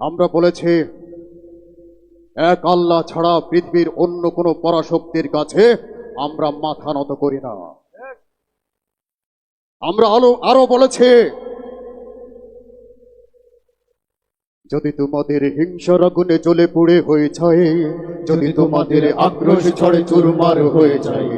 আমরা বলেছি, এক আল্লাহ ছাড়া পৃথিবীর অন্য কোনো পরাশক্তির কাছে আমরা মাথা নত করি না। আমরা আলো, আরও বলেছি, যদি তোমাদের হিংসার আগুনে জ্বলে পুড়ে হয়ে যায়, যদি তোমাদের আক্রোশ ছড়ে চুরমার হয়ে যায়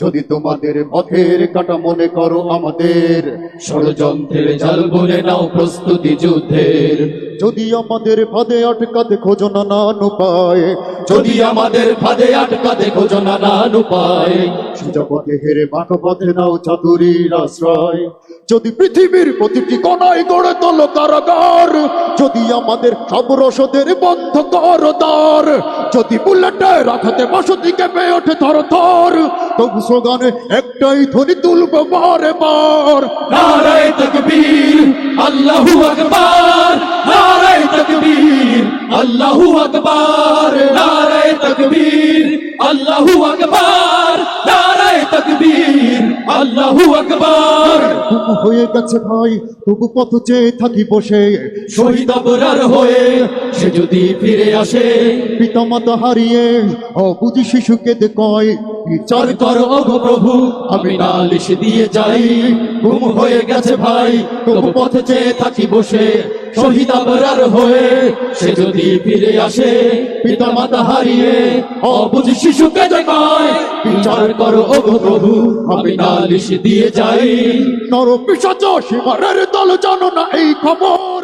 যদি তোমাদের পথের কাটা মনে করো আমাদের, ষড়যন্ত্রের জাল বলে নাও প্রস্তুতি যুদ্ধের। যদি আমাদের ফাঁদে আটকাতে খোঁজো না নান উপায় যদি আমাদের ফাঁদে আটকাতে খোঁজো নানান উপায় সুজপথে হেরে বাঁকা পথে নাও চাতুরীর আশ্রয়। যদি পৃথিবীর প্রতিটি কোনায় গড়ে তোলো কারাগার, যদি আমাদের সব রসদের বন্ধ কর দ্বার, যদি বুলেটে রাখাতে বসতি কেঁপে ওঠে থর থর তবু স্লোগানে একটাই ধ্বনি তুলবে বারে বার। নারায় তকবীর, আল্লাহু আকবার, নারায় তকবীর, আল্লাহু আকবার, নারায় তকবীর, আল্লাহু আকবার, নারায় তকবীর। আল্লাহু আকবার। হয়ে গেছে ভাই তবু পথ চেয়ে থাকি বসে। শহীদ অপরার হয়ে সে যদি ফিরে আসে পিতামাতা হারিয়ে অবুঝি শিশুকে দে কয় বিচার করো প্রভু, আমি নালিশ দিয়ে যাই। গুম হয়ে গেছে ভাই, তবু পথে চেয়ে থাকি বসে। শহীদ আবরার হয়ে সে যদি ফিরে আসে, পিতা মাতা হারিয়ে অবুঝ শিশুকে দেখায়। বিচার করো প্রভু, আমি নালিশ দিয়ে যাই। নর পিসাচ সীমারের দল জানো না এই খবর।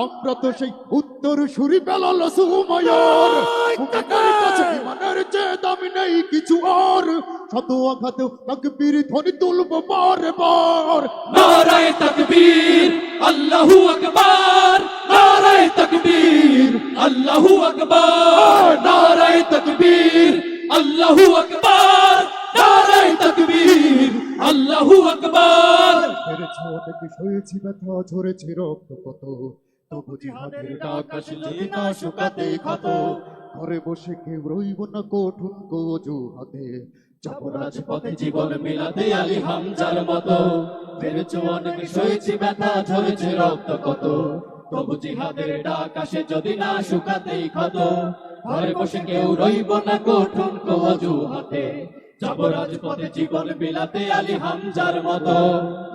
আমরা সেই উত্তর সুরি বেলাল সুমায়ার মুখের কাছে ইমানের চেয়ে দামি নেই কিছু আর। শত আঘাতেও তাকবীর ধ্বনি তুলব বারে বার। নারায় তকবীর আল্লাহু আকবার। নারায় তকবীর আল্লাহু আকবার। নারায় তকবীর আল্লাহু আকবার। নারায় তকবীর আল্লাহু আকবার। হেরেছে অনেক সয়েছি ব্যথা ঝরেছে রক্ত কত? তবু জিহাদের ডাক আসে না শুকাতে ক্ষত। ঘরে বসে কেউ রইব না কঠুন কোজু হাতে যাব রাজপথে জীবন মিলাতে আলী হামজার মতো। ফেরেছ অনেক সয়েছি ব্যথা ঝরেছে রক্ত কত। তবু জিহাদের ডাক আসে যদি না শুকাতেই ক্ষত। ঘরে বসে কেউ রইব না কঠুন কজু হাতে যাব রাজপথে জীবন বিলাতে আলী হামজার মতো।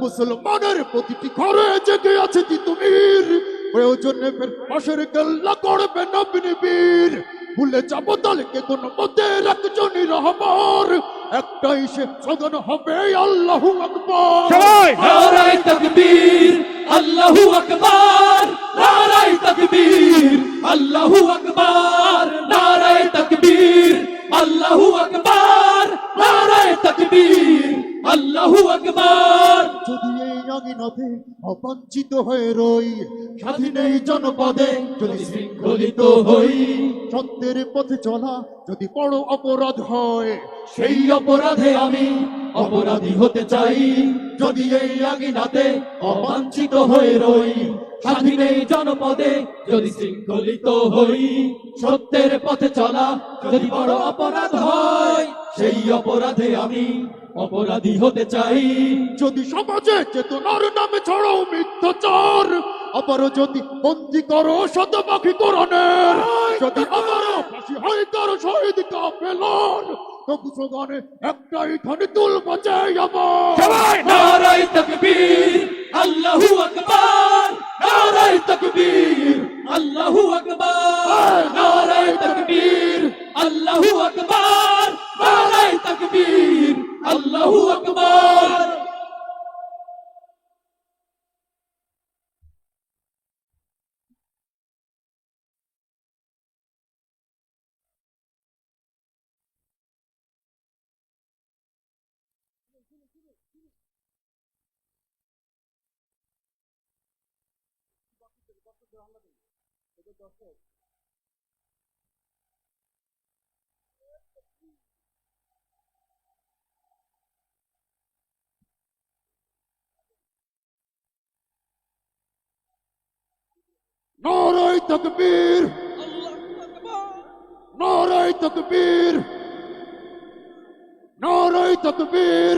মুসলমানের প্রতিটি ঘরে জেগে আছে তিতুমির। প্রয়োজনে ফের পাশের কেল্লা করবে নবীন বীর। ভুলে যাব দলকে কোন মধ্যে একজনই রহবার একটাই সে সদন হবে আল্লাহু আকবার। নারায় তকবীর আল্লাহু আকবার নারায় তকবীর আল্লাহু আকবার নারায় তকবীর আল্লাহু আকবার নারায় তকবীর আল্লাহু আকবার। এই আঙিনাতে হয়ে রই। স্বাধীন এই জনপদে যদি শৃঙ্খলিত হই, সত্যের পথে চলা যদি বড় অপরাধ হয়, সেই অপরাধে আমি অপরাধী হতে চাই। যদি এই আগিনাতে অবাঞ্ছিত হয়ে রই, স্বাধীন এই জনপদে যদি শৃঙ্খলিত হই, সত্যের পথে চলা যদি বড় অপরাধ হয়, সেই অপরাধে আমি অপরাধী হতে চাই। যদি সমাজে চেতনার নামে ছড়াও মিথ্যাচার আবার যদি বন্দি করো শতপাখি কোরআনের যদি আবারও ফাঁসি হয় কারও শহীদ কাফেলান তবু একটাই ধ্বনি তুলব যে আমার। নারায় তকবীর আল্লাহু আকবার। নারায় তকবীর আল্লাহু আকবার। নারায় তকবীর। নারায় তকবীর নারায় তকবীর নারায় তকবীর